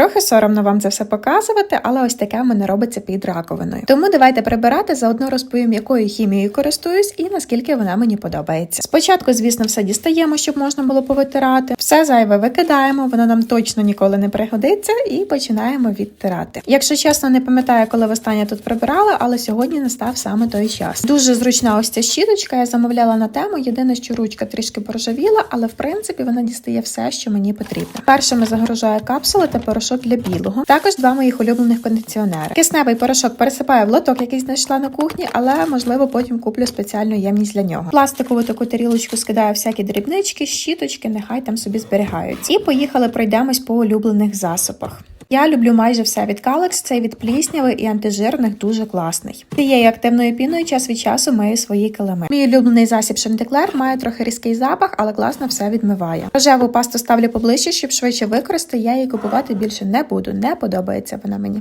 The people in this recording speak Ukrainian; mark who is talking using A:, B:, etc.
A: Трохи соромно вам це все показувати, але ось таке в мене робиться під раковиною. Тому давайте прибирати, заодно розповім, якою хімією користуюсь і наскільки вона мені подобається. Спочатку, звісно, все дістаємо, щоб можна було повитирати. Все зайве викидаємо, воно нам точно ніколи не пригодиться, і починаємо відтирати. Якщо чесно, не пам'ятаю, коли востаннє тут прибирала, але сьогодні настав саме той час. Дуже зручна ось ця щіточка. Я замовляла на тему. Єдине, що ручка трішки поржавіла, але в принципі вона дістає все, що мені потрібно. Першими загружаю капсули та порошок для білого. Також два моїх улюблених кондиціонери. Кисневий порошок пересипаю в лоток, який знайшла на кухні, але можливо потім куплю спеціальну ємність для нього. Пластикову таку тарілочку скидаю всякі дрібнички, щіточки, нехай там собі зберігаються. І поїхали пройдемось по улюблених засобах. Я люблю майже все від Калекс, цей від плісняви і антижирних дуже класний. Цією активною піною час від часу мию свої килими. Мій улюблений засіб Шантеклер має трохи різкий запах, але класно все відмиває. Рожеву пасту ставлю поближче, щоб швидше використати. Я її купувати більше не буду. Не подобається вона мені.